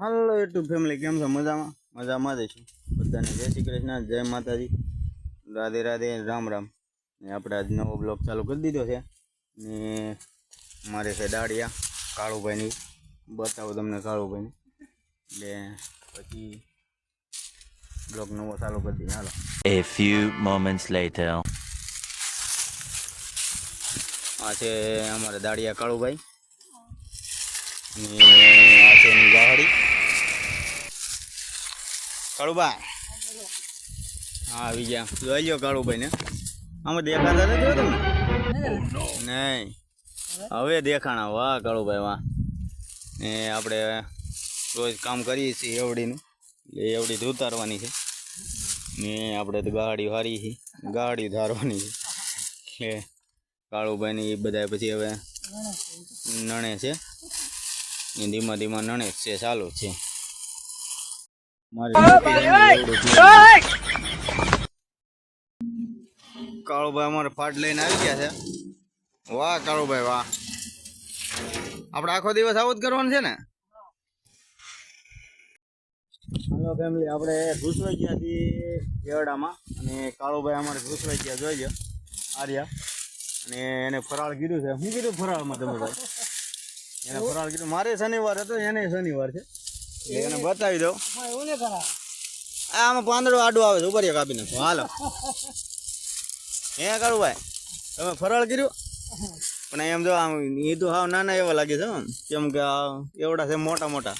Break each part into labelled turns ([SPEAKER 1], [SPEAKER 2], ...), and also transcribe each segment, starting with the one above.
[SPEAKER 1] હાલો YouTube family કેમ છો? મજામાં? મજામાં જ છું બધાને જય શ્રી કૃષ્ણ જય માતાજી. રાધે રાધે રામ રામ. ને આપણે આજ નવો બ્લોગ ચાલુ કરી દીધો છે. ને મારે છે દાળિયા કાળુભાઈની. બતાવો તમને કાળુભાઈને. એટલે પછી બ્લોગ નવો ચાલુ કરી દઈએ. હાલો.
[SPEAKER 2] A few moments later.
[SPEAKER 1] આ છે અમારા દાળિયા કાળુભાઈ. ને આ છે એની ગાહડી કાળુભાઈ. હા, આવી ગયા. જોઈ લ્યો કાળુભાઈ ને આમાં દેખાતા નથી હો તમને? નહીં. હવે દેખાણા. વાહ, કાળુભાઈ, વાહ. ને આપણે રોજ કામ કરીએ છીએ એવડીનું. એટલે એવડી જ ઉતારવાની છે. ને આપણે તો ગાડી હારી છે. ગાડી ધારવાની છે. એટલે કાળુભાઈની એ બધા પછી હવે નણે છે. ધીમા ધીમા નણે છે, ચાલુ છે. કાળુભાઈ અમારે ફાટ લઈને આવી ગયા છે. વાહ કાળુભાઈ વાહ. આપણે આખો દિવસ આવું જ કરવાનું છે ને? હલો ફેમિલી આપણે ઘૂસવાઈ ગયા છીએ કેવડામાં અને કાળુભાઈ અમારે ઘૂસવાઈ ગયા જોઈ લો આર્યા. અને એને ફરાળ કીધું છે. શું કીધું ફરાળમાં તમે ભાઈ? એને ફરાળ કીધું મારે શનિવાર હતો એને શનિવાર છે. એને બતાવી દો આ આમાં પાંદડો આડો આવે છે ઉપર કાપી નાખો. હાલો. હે કાળુભાઈ તમે ફરળ કર્યું? પણ એમ જો આમ એ તો હાવ નાના એવા લાગે છે. કેમ કે આ એવડા છે મોટા મોટા.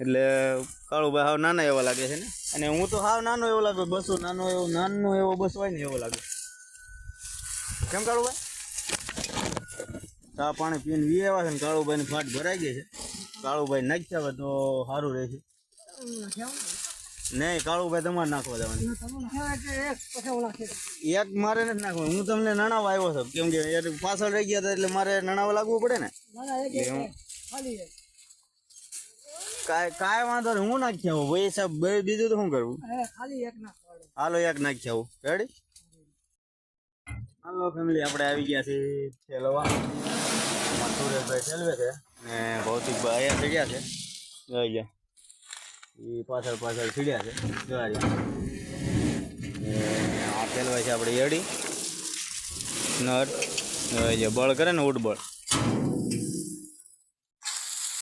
[SPEAKER 1] એટલે કાળુભાઈ હાવ નાના એવા લાગે છે ને. અને હું તો હાવ નાનો એવો લાગે બસો નાનો એવો નાનો એવો બસ હોય ને એવો લાગે. કેમ કાળુભાઈ? ચા પાણી પીને વી એવા છે ને કાળુભાઈ ની ફાટ ભરાઈ ગઈ છે. કાળુભાઈ નાખ્યા હોય તો સારું રહેશે નહીં, કાળુભાઈ તમારે નાખવા જવાની. એક મારે નથી નાખવાનું. હું તમને નણાવા આવ્યો છું. કેમ કે પાછળ રહી ગયા હતા એટલે મારે નણાવા લાગવું પડે ને. કાંઈ કાંઈ વાંધો નહીં. હું નાખી આવું. ભાઈ સાહેબ, બે બીજું તો શું કરવું? હાલો, એક નાખી આવું. રેડી હાલો ફેમિલી આપણે આવી ગયા છીએ છેલવા. સુરેશભાઈ છેલવે છે. ને ભૌતિકભાઈ અહીંયા ચડ્યા છે. જોઈ લો એ પાછળ પાછળ ચડ્યા છે. જોવા આ પહેલવાય છે આપણે એડી. નર જોઈ લો બળ કરે ને ઉડબળ.